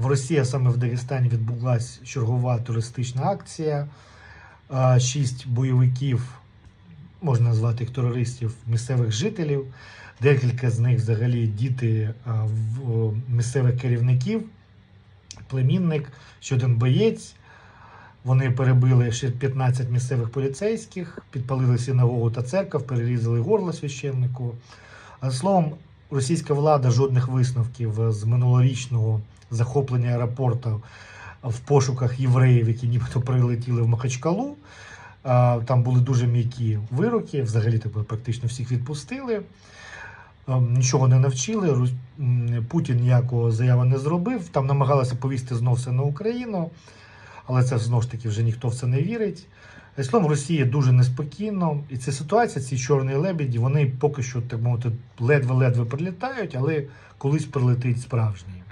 В Росії, саме в Дагестані, відбулася чергова туристична акція. Шість бойовиків, можна назвати їх терористів, місцевих жителів. Декілька з них взагалі діти місцевих керівників, племінник, ще один боєць. Вони перебили ще 15 місцевих поліцейських, підпалили синагогу та церков, перерізали горло священнику. Словом, російська влада жодних висновків з минулорічного захоплення аеропорту в пошуках євреїв, які нібито прилетіли в Махачкалу. Там були дуже м'які вироки, взагалі типу, практично всіх відпустили. Нічого не навчили. Путін ніякого заяви не зробив. Там намагалися повісти знов все на Україну, але це знову ж таки вже ніхто в це не вірить. Словом, Росія дуже неспокійно. І ця ситуація, ці чорні лебеді, вони поки що, так мовити, ледве-ледве прилітають, але колись прилетить справжній.